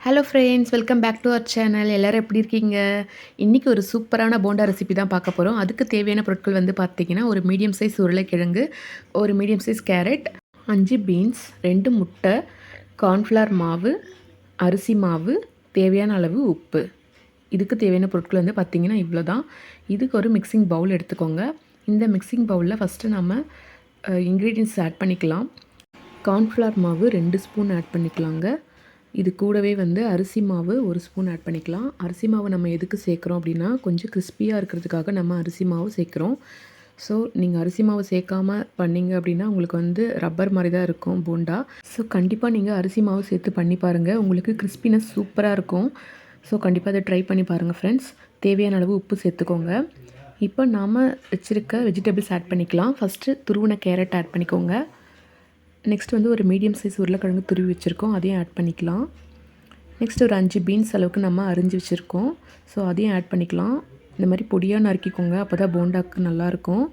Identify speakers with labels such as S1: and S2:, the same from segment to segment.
S1: Hello friends welcome back to our channel எல்லோரும் எப்படி இருக்கீங்க? இன்றைக்கி ஒரு சூப்பரான போண்டா ரெசிபி தான் பார்க்க போகிறோம் அதுக்கு தேவையான பொருட்கள் வந்து பார்த்தீங்கன்னா ஒரு மீடியம் சைஸ் உருளைக்கிழங்கு ஒரு மீடியம் சைஸ் கேரட் அஞ்சு பீன்ஸ் ரெண்டு முட்டை கார்ன்ஃப்ளவர் மாவு அரிசி மாவு தேவையான அளவு உப்பு. இதுக்கு தேவையான பொருட்கள் வந்து பார்த்திங்கன்னா இவ்வளோ தான் இதுக்கு ஒரு மிக்சிங் பவுல் எடுத்துக்கோங்க. இந்த மிக்சிங் பவுலில் ஃபஸ்ட்டு நம்ம இன்க்ரீடியன்ஸ் ஆட் பண்ணிக்கலாம். கார்ன்ஃப்ளவர் மாவு ரெண்டு ஸ்பூன் ஆட் பண்ணிக்கலாங்க. இது கூடவே வந்து அரிசி மாவு ஒரு ஸ்பூன் ஆட் பண்ணிக்கலாம். அரிசி மாவு நம்ம எதுக்கு சேர்க்குறோம் அப்படின்னா கொஞ்சம் கிறிஸ்பியாக இருக்கிறதுக்காக நம்ம அரிசி மாவு சேர்க்குறோம். ஸோ நீங்கள் அரிசி மாவு சேர்க்காமல் பண்ணிங்க அப்படின்னா உங்களுக்கு வந்து ரப்பர் மாதிரி தான் இருக்கும் போண்டா. ஸோ கண்டிப்பாக நீங்கள் அரிசி மாவு சேர்த்து பண்ணி பாருங்கள் உங்களுக்கு கிறிஸ்பினஸ் சூப்பராக இருக்கும். ஸோ கண்டிப்பாக அதை ட்ரை பண்ணி பாருங்கள் ஃப்ரெண்ட்ஸ் தேவையான அளவு உப்பு சேர்த்துக்கோங்க. இப்போ நாம் வச்சுருக்க வெஜிடபிள்ஸ் ஆட் பண்ணிக்கலாம். ஃபஸ்ட்டு துருவின கேரட் ஆட் பண்ணிக்கோங்க. நெக்ஸ்ட் வந்து ஒரு மீடியம் சைஸ் உருளைக்கிழங்கு துருவி வச்சுருக்கோம். அதையும் ஆட் பண்ணிக்கலாம். நெக்ஸ்ட் ஒரு அஞ்சு பீன்ஸ் அளவுக்கு நம்ம அரிஞ்சு வச்சுருக்கோம். ஸோ அதையும் ஆட் பண்ணிக்கலாம். இந்த மாதிரி பொடியாக நறுக்கிக்கோங்க. அப்போ தான் போண்டாக்கு நல்லாயிருக்கும்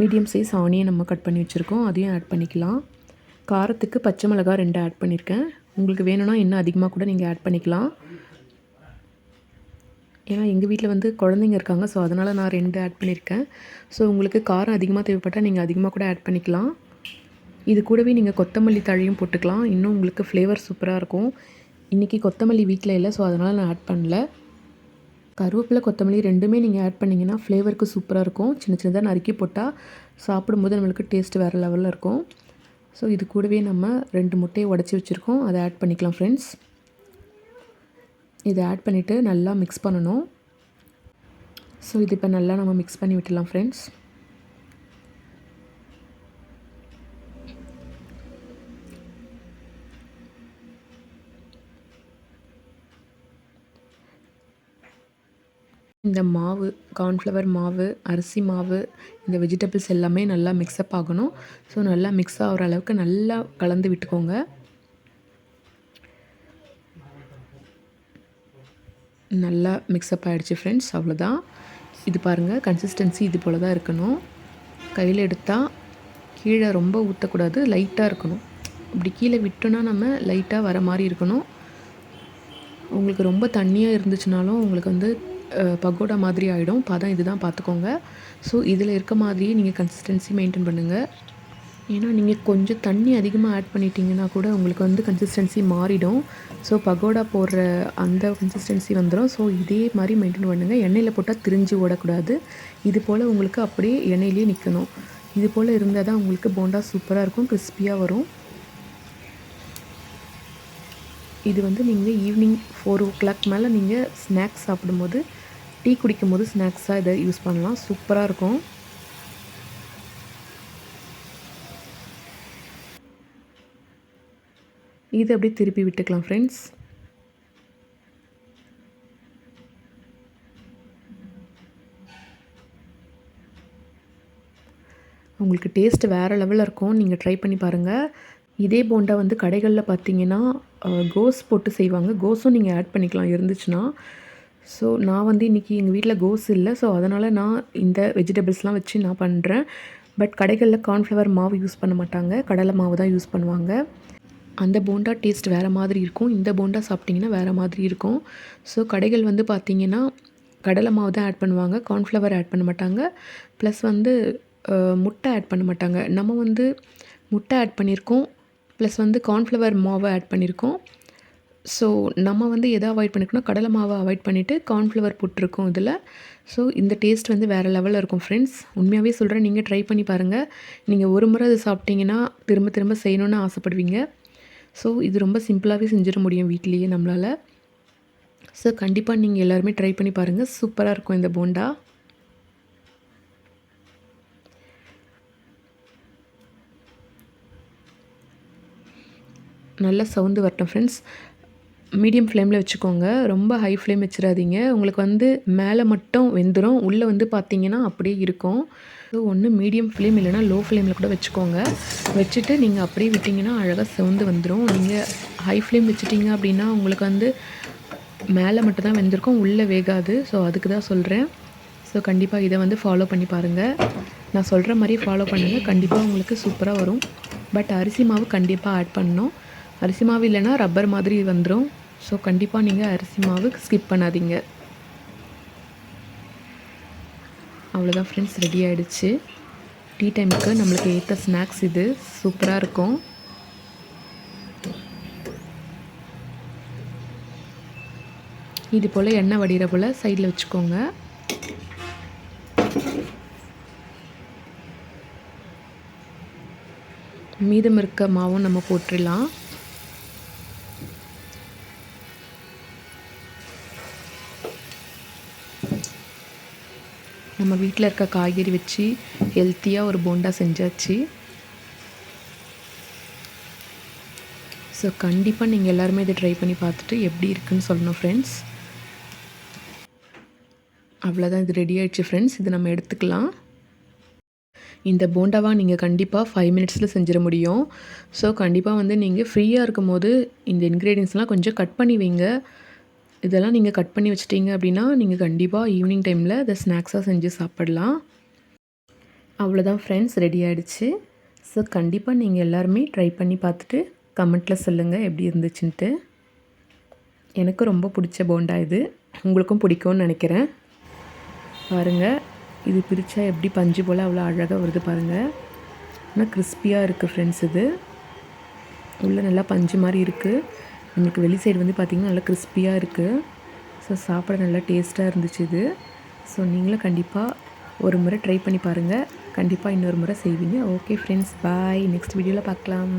S1: மீடியம் சைஸ் ஆனியை நம்ம கட் பண்ணி வச்சுருக்கோம். அதையும் ஆட் பண்ணிக்கலாம். காரத்துக்கு பச்சை மிளகா ரெண்டு ஆட் பண்ணியிருக்கேன் உங்களுக்கு வேணும்னா இன்னும் அதிகமாக கூட நீங்கள் ஆட் பண்ணிக்கலாம். ஏன்னா எங்கள் வீட்டில் வந்து குழந்தைங்க இருக்காங்க. ஸோ அதனால் நான் ரெண்டு ஆட் பண்ணியிருக்கேன் ஸோ உங்களுக்கு காரம் அதிகமாக தேவைப்பட்டால் நீங்கள் அதிகமாக கூட ஆட் பண்ணிக்கலாம். இது கூடவே நீங்கள் கொத்தமல்லி தழையும் போட்டுக்கலாம். இன்னும் உங்களுக்கு ஃப்ளேவர் சூப்பராக இருக்கும். இன்றைக்கி கொத்தமல்லி வீட்டில் இல்லை ஸோ அதனால் நான் ஆட் பண்ணல. கருவேப்பிலை கொத்தமல்லி ரெண்டுமே நீங்கள் ஆட் பண்ணிங்கன்னா ஃப்ளேவருக்கு சூப்பராக இருக்கும். சின்ன சின்னதாக நறுக்கி போட்டால் சாப்பிடும்போது நம்மளுக்கு டேஸ்ட் வேறு லெவலில் இருக்கும். ஸோ இது கூடவே நம்ம ரெண்டு முட்டையை உடச்சி வச்சுருக்கோம். அதை ஆட் பண்ணிக்கலாம் ஃப்ரெண்ட்ஸ் இதை ஆட் பண்ணிவிட்டு நல்லா மிக்ஸ் பண்ணணும். ஸோ இது இப்போ நல்லா நம்ம மிக்ஸ் பண்ணி விட்டுலாம் ஃப்ரெண்ட்ஸ் இந்த மாவு கார்ன்ஃப்ளவர் மாவு அரிசி மாவு இந்த வெஜிடபிள்ஸ் எல்லாமே நல்லா மிக்ஸ்அப் ஆகணும். ஸோ நல்லா மிக்ஸ் ஆகிற அளவுக்கு நல்லா கலந்து விட்டுக்கோங்க. நல்லா மிக்ஸ்அப் ஆகிடுச்சு ஃப்ரெண்ட்ஸ் அவ்வளோதான் இது பாருங்கள் கன்சிஸ்டன்சி இது போல் தான் இருக்கணும். கையில் எடுத்தால் கீழே ரொம்ப ஊற்றக்கூடாது லைட்டாக இருக்கணும். இப்படி கீழே விட்டோன்னா நம்ம லைட்டாக வர மாதிரி இருக்கணும். உங்களுக்கு ரொம்ப தண்ணியாக இருந்துச்சுனாலும் உங்களுக்கு வந்து பகோடா மாதிரி ஆகிடும் பதம் இது தான் பார்த்துக்கோங்க ஸோ இதில் இருக்க மாதிரியே நீங்கள் கன்சிஸ்டன்சி மெயின்டைன் பண்ணுங்கள் ஏன்னா நீங்கள் கொஞ்சம் தண்ணி அதிகமாக ஆட் பண்ணிட்டீங்கன்னா கூட உங்களுக்கு வந்து கன்சிஸ்டன்சி மாறிடும். ஸோ பகோடா போடுற அந்த கன்சிஸ்டன்சி வந்துடும் ஸோ இதே மாதிரி மெயின்டைன் பண்ணுங்கள் எண்ணெயில் போட்டால் திரிஞ்சு ஓடக்கூடாது. இது போல் உங்களுக்கு அப்படியே எண்ணெயிலே நிற்கணும் இது போல் இருந்தால் தான் உங்களுக்கு போண்டா சூப்பராக இருக்கும் கிறிஸ்பியாக வரும். இது வந்து நீங்கள் ஈவினிங் ஃபோர் ஓ கிளாக் மேலே நீங்கள் ஸ்நாக்ஸ் சாப்பிடும்போது டீ குடிக்கும் போது ஸ்நாக்ஸாக இதை யூஸ் பண்ணலாம். சூப்பராக இருக்கும். இது அப்படியே திருப்பி விட்டுக்கலாம் ஃப்ரெண்ட்ஸ் உங்களுக்கு டேஸ்ட் வேறு லெவலில் இருக்கும். நீங்கள் ட்ரை பண்ணி பாருங்கள் இதே போண்டா வந்து கடைகளில் பார்த்தீங்கன்னா கோஸ் போட்டு செய்வாங்க. கோஸும் நீங்கள் ஆட் பண்ணிக்கலாம். இருந்துச்சுன்னா ஸோ நான் வந்து இன்றைக்கி எங்கள் வீட்டில் கோஸ் இல்லை. ஸோ அதனால் நான் இந்த வெஜிடபிள்ஸ்லாம் வச்சு நான் பண்ணுறேன் பட் கடைகளில் கார்ன்ஃப்ளவர் மாவு யூஸ் பண்ண மாட்டாங்க. கடலை மாவு தான் யூஸ் பண்ணுவாங்க. அந்த போண்டா டேஸ்ட் வேறு மாதிரி இருக்கும். இந்த போண்டா சாப்பிட்டிங்கன்னா வேறு மாதிரி இருக்கும். ஸோ கடைகள் வந்து பார்த்திங்கன்னா கடலை மாவு தான் ஆட் பண்ணுவாங்க. கார்ன்ஃப்ளவர் ஆட் பண்ண மாட்டாங்க. ப்ளஸ் வந்து முட்டை ஆட் பண்ண மாட்டாங்க. நம்ம வந்து முட்டை ஆட் பண்ணியிருக்கோம் ப்ளஸ் வந்து கார்ன்ஃப்ளவர் மாவை ஆட் பண்ணியிருக்கோம் ஸோ நம்ம வந்து எதை அவாய்ட் பண்ணிக்கணும் கடலை மாவை அவாய்ட் பண்ணிவிட்டு கார்ன்ஃப்ளவர் போட்டிருக்கோம் இதில். ஸோ இந்த டேஸ்ட் வந்து வேறு லெவலில் இருக்கும் ஃப்ரெண்ட்ஸ் உண்மையாகவே சொல்கிறேன் நீங்கள் ட்ரை பண்ணி பாருங்கள் நீங்கள் ஒரு முறை அது சாப்பிட்டீங்கன்னா திரும்ப திரும்ப செய்யணுன்னு ஆசைப்படுவீங்க. ஸோ இது ரொம்ப சிம்பிளாகவே செஞ்சிட முடியும் வீட்லேயே நம்மளால். ஸோ கண்டிப்பாக நீங்கள் எல்லாருமே ட்ரை பண்ணி பாருங்கள் சூப்பராக இருக்கும் இந்த போண்டா. நல்லா சவுண்டு வரட்டும் ஃப்ரெண்ட்ஸ் மீடியம் ஃப்ளேமில் வச்சுக்கோங்க. ரொம்ப ஹை ஃப்ளேம் வச்சிடாதீங்க. உங்களுக்கு வந்து மேலே மட்டும் வெந்துடும் உள்ளே வந்து பார்த்தீங்கன்னா அப்படியே இருக்கும். ஸோ ஒன்று மீடியம் ஃப்ளேம் இல்லைனா லோ ஃப்ளேமில் கூட வச்சுக்கோங்க. வச்சுட்டு நீங்கள் அப்படியே விட்டிங்கன்னா அழகாக செவந்து வந்துடும் நீங்கள் ஹை ஃப்ளேம் வச்சுட்டிங்க அப்படின்னா உங்களுக்கு வந்து மேலே மட்டும் தான் வெந்திருக்கும். உள்ளே வேகாது. ஸோ அதுக்கு தான் சொல்கிறேன் ஸோ கண்டிப்பாக இதை வந்து ஃபாலோ பண்ணி பாருங்கள் நான் சொல்கிற மாதிரி ஃபாலோ பண்ணுங்கள் கண்டிப்பாக உங்களுக்கு சூப்பராக வரும். பட் அரிசி மாவு கண்டிப்பாக ஆட் பண்ணணும். அரிசி மாவு இல்லைன்னா ரப்பர் மாதிரி வந்துடும் ஸோ கண்டிப்பாக நீங்கள் அரிசி மாவு ஸ்கிப் பண்ணாதீங்க. அவ்வளோதான் ஃப்ரெண்ட்ஸ் ரெடி ஆகிடுச்சு டீ டைமுக்கு நம்மளுக்கு ஏற்ற ஸ்நாக்ஸ் இது. சூப்பராக இருக்கும். இது போல் எண்ணெய் வடிகிற போல் சைடில் வச்சுக்கோங்க. மீதம் இருக்க மாவும் நம்ம போட்டுடலாம். நம்ம வீட்டில் இருக்க காய்கறி வச்சு ஹெல்த்தியாக ஒரு போண்டா செஞ்சாச்சு. ஸோ கண்டிப்பாக நீங்கள் எல்லாருமே இதை ட்ரை பண்ணி பார்த்துட்டு எப்படி இருக்குன்னு சொல்லணும் ஃப்ரெண்ட்ஸ் அவ்வளோதான் இது ரெடி ஆகிடுச்சு ஃப்ரெண்ட்ஸ் இது நம்ம எடுத்துக்கலாம். இந்த போண்டாவாக நீங்கள் கண்டிப்பாக ஃபைவ் மினிட்ஸில் செஞ்சிட முடியும். ஸோ கண்டிப்பாக வந்து நீங்கள் ஃப்ரீயாக இருக்கும் போது இந்த இன்க்ரீடியன்ஸ்லாம் கொஞ்சம் கட் பண்ணி வைங்க. இதெல்லாம் நீங்கள் கட் பண்ணி வச்சிட்டிங்க அப்படின்னா நீங்கள் கண்டிப்பாக ஈவினிங் டைமில் அதை ஸ்நாக்ஸாக செஞ்சு சாப்பிடலாம். அவ்வளோதான் ஃப்ரெண்ட்ஸ் ரெடி ஆகிடுச்சு ஸோ கண்டிப்பாக நீங்கள் எல்லாருமே ட்ரை பண்ணி பார்த்துட்டு கமெண்ட்டில் சொல்லுங்கள் எப்படி இருந்துச்சுன்ட்டு. எனக்கு ரொம்ப பிடிச்ச போண்டா இது. உங்களுக்கும் பிடிக்கும்னு நினைக்கிறேன். பாருங்கள் இது பிரித்தா எப்படி பஞ்சு போல் அவ்வளோ அழகாக வருது பாருங்கள் ஆனால் கிறிஸ்பியாக இருக்குது ஃப்ரெண்ட்ஸ் இது. உள்ளே நல்லா பஞ்சு மாதிரி இருக்குது நம்மளுக்கு வெளி சைடு வந்து பார்த்திங்கன்னா நல்லா கிறிஸ்பியாக இருக்குது ஸோ சாப்பிட நல்லா டேஸ்ட்டாக இருந்துச்சு இது. ஸோ நீங்களும் கண்டிப்பாக ஒரு முறை ட்ரை பண்ணி பாருங்கள் கண்டிப்பாக இன்னொரு முறை செய்வீங்க. ஓகே ஃப்ரெண்ட்ஸ் பாய் நெக்ஸ்ட் வீடியோவில் பார்க்கலாம்